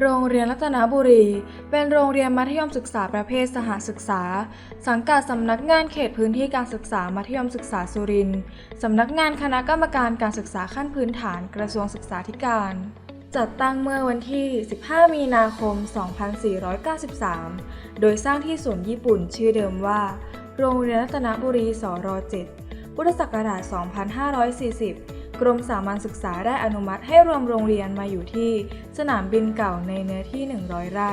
โรงเรียนรัตนบุรี เป็นโรงเรียนมัธยมศึกษาประเภทสหศึกษา สังกัดสำนักงานเขตพื้นที่การศึกษามัธยมศึกษาสุรินทร์สำนักงานคณะกรรมการการศึกษาขั้นพื้นฐานกระทรวงศึกษาธิการ จัดตั้งเมื่อวันที่ 15 มีนาคม 2493 โดยสร้างที่สวนญี่ปุ่นชื่อเดิมว่า โรงเรียนรัตนบุรีสร7พุทธศักราช 2540 กรมสามัญศึกษาได้อนุมัติให้รวมโรงเรียนมาอยู่ที่สนามบินเก่าในเนื้อที่ 100 ไร่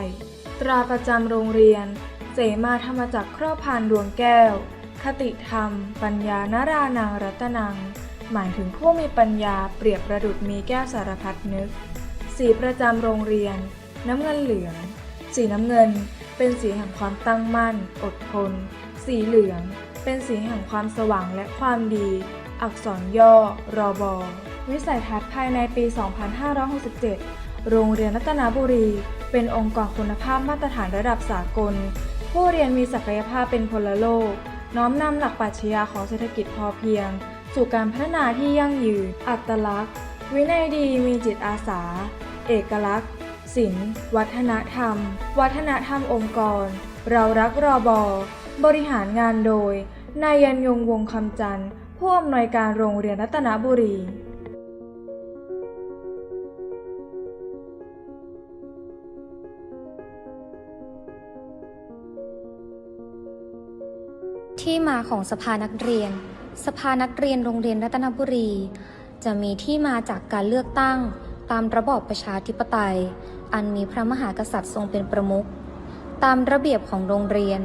ตราประจำโรงเรียน เสมาธรรมจักรครอบพานดวงแก้ว คติธรรม ปัญญานารานังรัตนัง หมายถึงผู้มีปัญญาเปรียบประดุจมีแก้วสารพัดนึก สีประจำโรงเรียน น้ำเงินเหลือง สีน้ำเงิน เป็นสีแห่งความตั้งมั่น อดทน สีเหลือง เป็นสีแห่งความสว่างและความดี อักษรย่อ รอบอวิสัยทัศน์ภายในปี 2567 โรงเรียนรัตนบุรี เป็นองค์กรคุณภาพมาตรฐานระดับสากล ผู้เรียนมีศักยภาพเป็นพลโลก น้อมนำหลักปรัชญาของเศรษฐกิจพอเพียง สู่การพัฒนาที่ยั่งยืน อัตลักษณ์ วินัยดีมีจิตอาสา เอกลักษณ์ ศิลป์ วัฒนธรรม วัฒนธรรมองค์กร เรารักรอบอบริหารงานโดย นายยันยงวงคำจันทร์ ผู้อำนวยการโรงเรียนรัตนบุรีที่มาของสภานักเรียน สภานักเรียนโรงเรียนรัตนบุรี จะมีที่มาจากการเลือกตั้ง ตามระบอบประชาธิปไตย อันมีพระมหากษัตริย์ทรงเป็นประมุข ตามระเบียบของโรงเรียน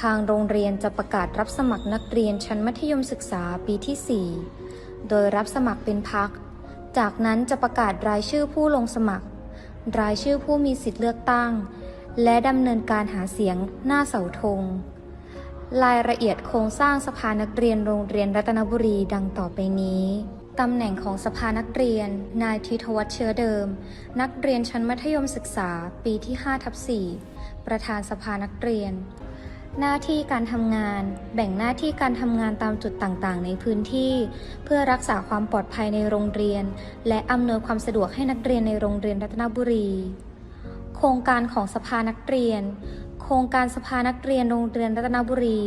ทางโรงเรียนจะประกาศรับสมัครนักเรียนชั้นมัธยมศึกษาปีที่ 4 โดยรับสมัครเป็นพัก จากนั้นจะประกาศรายชื่อผู้ลงสมัคร รายชื่อผู้มีสิทธิเลือกตั้ง และดำเนินการหาเสียงหน้าเสาธง รายละเอียดโครงสร้างสภานักเรียนโรงเรียนรัตนบุรีดังต่อไปนี้ ตำแหน่งของสภานักเรียน นายทิทวัฒน์เชื้อเดิม นักเรียนชั้นมัธยมศึกษา ปีที่5ทับ4ประธานสภานักเรียน หน้าที่การทำงาน แบ่งหน้าที่การทำงานตามจุดต่างๆ ในพื้นที่ เพื่อรักษาความปลอดภัยในโรงเรียน และอำนวยความสะดวกให้นักเรียนในโรงเรียนรัตนบุรี โครงการของสภานักเรียนโครงการสภานักเรียนโรงเรียนรัตนบุรี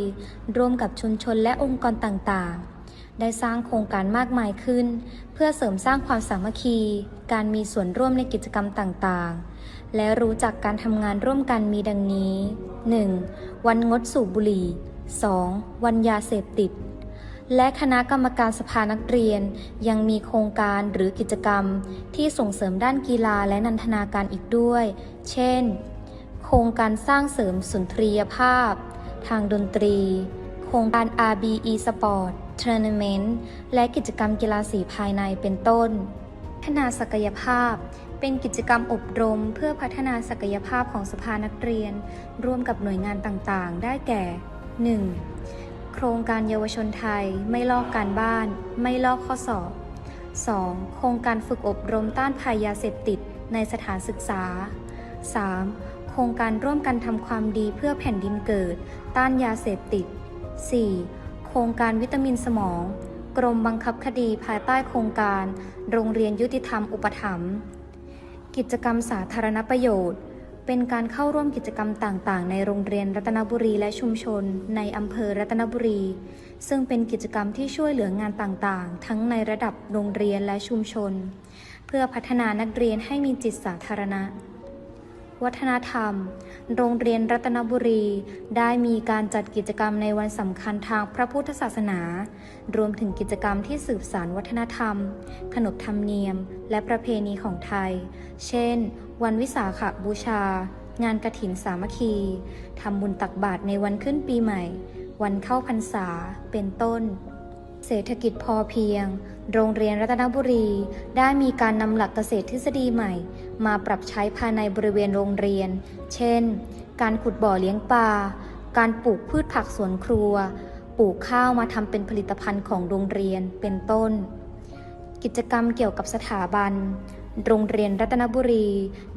ร่วมกับชุมชนและองค์กรต่าง ๆ ได้สร้างโครงการมากมายขึ้น เพื่อเสริมสร้างความสามัคคี การมีส่วนร่วมในกิจกรรมต่างๆ และรู้จักการทำงานร่วมกันมีดังนี้ 1. วันงดสูบบุหรี่ 2. วันยาเสพติด และคณะกรรมการสภานักเรียน ยังมีโครงการหรือกิจกรรม ที่ส่งเสริมด้านกีฬาและนันทนาการอีกด้วย เช่น โครงการสร้างเสริมสุนทรียภาพ ทางดนตรี โครงการ RBE Sport Tournament และกิจกรรมกีฬาสีภายในเป็นต้น พัฒนาศักยภาพ เป็นกิจกรรมอบรม เพื่อพัฒนาศักยภาพของสภานักเรียน ร่วมกับหน่วยงานต่างๆ ได้แก่ 1. โครงการเยาวชนไทย ไม่ลอกการบ้าน ไม่ลอกข้อสอบ 2. โครงการฝึกอบรมต้านภัยยาเสพติดในสถานศึกษา 3. โครงการร่วมกันทำความดีเพื่อแผ่นดินเกิด ต้านยาเสพติด 4. โครงการวิตามินสมอง กรมบังคับคดีภายใต้โครงการ โรงเรียนยุติธรรมอุปถัมภ์กิจกรรมสาธารณประโยชน์ เป็นการเข้าร่วมกิจกรรมต่างๆ ในโรงเรียนรัตนบุรีและชุมชน ในอำเภอรัตนบุรี ซึ่งเป็นกิจกรรมที่ช่วยเหลืองานต่างๆ ทั้งในระดับโรงเรียนและชุมชน เพื่อพัฒนานักเรียนให้มีจิตสาธารณะ วัฒนธรรม โรงเรียนรัตนบุรี ได้มีการจัดกิจกรรมในวันสำคัญทางพระพุทธศาสนา รวมถึงกิจกรรมที่สืบสานวัฒนธรรม ขนบธรรมเนียม และประเพณีของไทย เช่น วันวิสาขบูชา งานกระถินสามัคคีทำบุญตักบาตรในวันขึ้นปีใหม่ วันเข้าพรรษา เป็นต้น เศรษฐกิจพอเพียง โรงเรียนรัตนบุรี ได้มีการนำหลักเกษตรทฤษฎีใหม่ มาปรับใช้ภายในบริเวณโรงเรียน เช่น การขุดบ่อเลี้ยงปลา การปลูกพืชผักสวนครัว ปลูกข้าวมาทำเป็นผลิตภัณฑ์ของโรงเรียน เป็นต้น กิจกรรมเกี่ยวกับสถาบัน โรงเรียนรัตนบุรี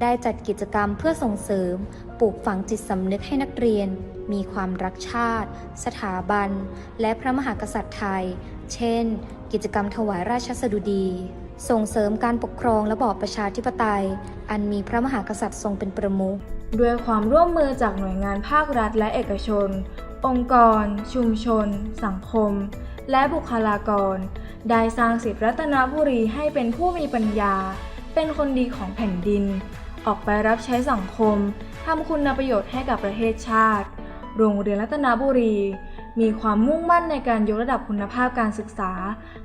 ได้จัดกิจกรรมเพื่อส่งเสริม ปลูกฝังจิตสำนึกให้นักเรียน มีความรักชาติ สถาบัน และพระมหากษัตริย์ไทย เช่น กิจกรรมถวายราชสดุดี ส่งเสริมการปกครองระบอบประชาธิปไตย อันมีพระมหากษัตริย์ทรงเป็นประมุขด้วยความร่วมมือจากหน่วยงานภาครัฐและเอกชน องค์กร ชุมชน สังคม และบุคลากร ได้สร้างสิทธิรัตนบุรีให้เป็นผู้มีปัญญา เป็นคนดีของแผ่นดิน ออกไปรับใช้สังคมทำคุณประโยชน์ให้กับประเทศชาติ โรงเรียนรัตนบุรี มีความมุ่งมั่นในการยกระดับคุณภาพการศึกษา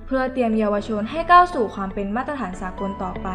เพื่อเตรียมเยาวชนให้ก้าวสู่ความเป็นมาตรฐานสากลต่อไป